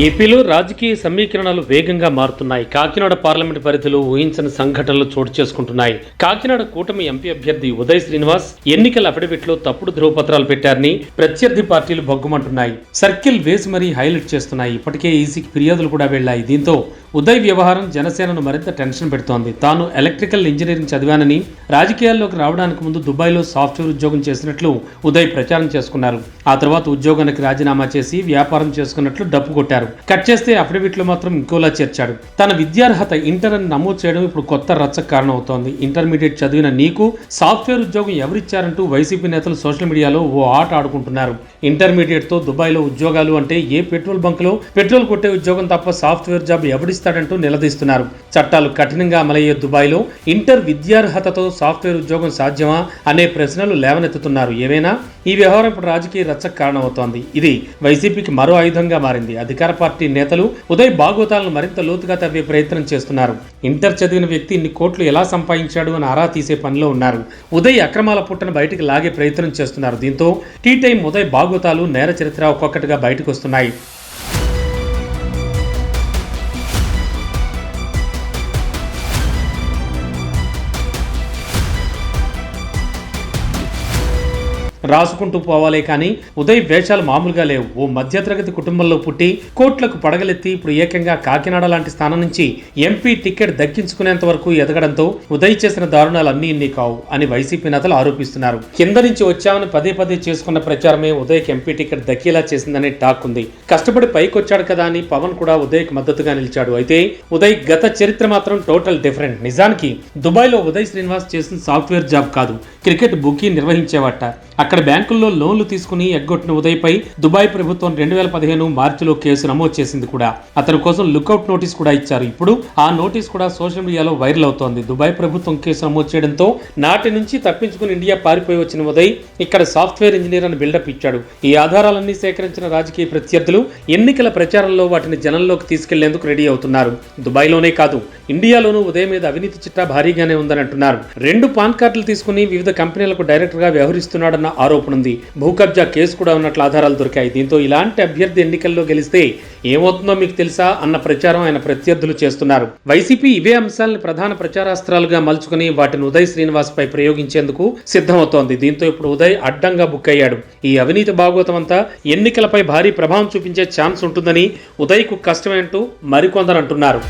ఏపీలో రాజకీయ సమీకరణాలు వేగంగా మారుతున్నాయి. కాకినాడ పార్లమెంట్ పరిధిలో ఊహించని సంఘటనలు చోటు చేసుకుంటున్నాయి. కాకినాడ కూటమి ఎంపీ అభ్యర్థి ఉదయ్ శ్రీనివాస్ ఎన్నికల అఫిడవిట్లో తప్పుడు ధ్రువపత్రాలు పెట్టారని ప్రత్యర్థి పార్టీలు బొగ్గుమంటున్నాయి సర్కిల్ వేసి మరీ హైలైట్ చేస్తున్నాయి. ఇప్పటికే ఈసీకి ఫిర్యాదులు కూడా వెళ్ళాయి దీంతో ఉదయ్ వ్యవహారం జనసేనను మరింత టెన్షన్ పెడుతోంది. తాను ఎలక్ట్రికల్ ఇంజనీరింగ్ చదివానని రాజకీయాల్లోకి రావడానికి ముందు దుబాయ్లో సాఫ్ట్వేర్ ఉద్యోగం చేసినట్లు ఉదయ్ ప్రచారం చేసుకున్నారు. ఆ తర్వాత ఉద్యోగానికి రాజీనామా చేసి వ్యాపారం చేసుకున్నట్లు డప్పు కొట్టారు. కట్ చేస్తే అఫిడవిట్లో మాత్రం ఇంకోలా చేర్చాడు. తన విద్యార్హత ఇంటర్ అని నమోదు చేయడం ఇప్పుడు కొత్త రచ్చకు కారణమవుతోంది. ఇంటర్మీడియట్ చదివిన నీకు సాఫ్ట్వేర్ ఉద్యోగం ఎవరిచ్చారంటూ వైసీపీ నేతలు సోషల్ మీడియాలో ఓ ఆట ఆడుకుంటున్నారు. ఇంటర్మీడియట్తో దుబాయ్లో ఉద్యోగాలు అంటే ఏ పెట్రోల్ బంక్లో పెట్రోల్ కొట్టే ఉద్యోగం తప్ప సాఫ్ట్వేర్ జాబ్ ఎవడిస్తాడంటూ నిలదీస్తున్నారు. చట్టాలు కఠినంగా అమలయ్యే దుబాయ్లో ఇంటర్ విద్యార్హతతో సాఫ్ట్వేర్ ఉద్యోగం సాధ్యమా అనే ప్రశ్నలు లేవనెత్తుతున్నారు. ఏవైనా ఈ వ్యవహారం ఇప్పుడు రాజకీయ రచ్చకు కారణమవుతోంది. ఇది వైసీపీకి మరో ఆయుధంగా మారింది. అధికార పార్టీ నేతలు ఉదయ్ బాగోతాలను మరింత లోతుగా తవ్వే ప్రయత్నం చేస్తున్నారు. ఇంటర్ చదివిన వ్యక్తి ఇన్ని కోట్లు ఎలా సంపాదించాడు అని ఆరా తీసే పనిలో ఉన్నారు. ఉదయ్ అక్రమాల పుట్టను బయటికి లాగే ప్రయత్నం చేస్తున్నారు. దీంతో టీ టైం ఉదయ్ బాగోతాలు నేర చరిత్ర ఒక్కొక్కటిగా బయటకు వస్తున్నాయి. రాసుకుంటూ పోవాలే కానీ ఉదయ్ వేషాలు మామూలుగా లేవు. ఓ మధ్యతరగతి కుటుంబంలో పుట్టి కోట్లకు పడగలెత్తి ఇప్పుడు ఏకంగా కాకినాడ లాంటి స్థానం నుంచి ఎంపీ టికెట్ దక్కించుకునేంత వరకు ఎదగడంతో ఉదయ్ చేసిన దారుణాలు అన్నీ ఇన్ని కావు అని వైసీపీ నేతలు ఆరోపిస్తున్నారు. కింద నుంచి వచ్చామని పదే పదే చేసుకున్న ప్రచారమే ఉదయ్కి ఎంపీ టికెట్ దక్కేలా చేసిందనే టాక్ ఉంది. కష్టపడి పైకి వచ్చాడు కదా అని పవన్ కూడా ఉదయ్కి మద్దతుగా నిలిచాడు. అయితే ఉదయ్ గత చరిత్ర మాత్రం టోటల్ డిఫరెంట్. నిజానికి దుబాయ్లో ఉదయ్ శ్రీనివాస్ చేసిన సాఫ్ట్వేర్ జాబ్ కాదు. క్రికెట్ బుకీ నిర్వహించేవాట. అక్కడ బ్యాంకుల్లో లోన్లు తీసుకుని ఎగ్గొట్టిన ఉదయ్పై దుబాయ్ ప్రభుత్వం రెండు వేల పదిహేను మార్చిలో కేసు నమోదు చేసింది కూడా. అతని కోసం లుకౌట్ నోటీస్ కూడా ఇచ్చారు. ఇప్పుడు ఆ నోటీస్ కూడా సోషల్ మీడియాలో వైరల్ అవుతోంది. దుబాయ్ ప్రభుత్వం కేసు నమోదు చేయడంతో నాటి నుంచి తప్పించుకుని ఇండియా పారిపోయి వచ్చిన ఉదయ్ ఇక్కడ సాఫ్ట్వేర్ ఇంజనీర్ అని బిల్డప్ ఇచ్చాడు. ఈ ఆధారాలన్నీ సేకరించిన రాజకీయ ప్రత్యర్థులు ఎన్నికల ప్రచారంలో వాటిని జనంలోకి తీసుకెళ్ళేందుకు రెడీ అవుతున్నారు. దుబాయ్లోనే కాదు ఇండియాలోనూ ఉదయం మీద అవినీతి చిట్టా భారీగానే ఉందని అంటున్నారు రెండు పాన్ కార్డులు తీసుకుని వివిధ కంపెనీలకు డైరెక్టర్గా వ్యవహరిస్తున్నాడన్న ఆరోపణ ఉంది. భూ కబ్జా కేసు కూడా ఉన్నట్లు ఆధారాలు దొరికాయి. దీంతో ఇలాంటి అభ్యర్థి ఎన్నికల్లో గెలిస్తే ఏమవుతుందో మీకు తెలుసా అన్న ప్రచారం ఆయన ప్రత్యర్థులు చేస్తున్నారు. వైసీపీ ఇవే అంశాలను ప్రధాన ప్రచారాస్త్రాలుగా మలుచుకుని వాటిని ఉదయ్ శ్రీనివాస్ పై ప్రయోగించేందుకు సిద్ధమవుతోంది. దీంతో ఇప్పుడు ఉదయ్ అడ్డంగా బుక్ అయ్యాడు. ఈ అవినీతి భాగవతం అంతా ఎన్నికలపై భారీ ప్రభావం చూపించే ఛాన్స్ ఉంటుందని ఉదయ్కు కష్టమేంటూ మరికొందరు అంటున్నారు.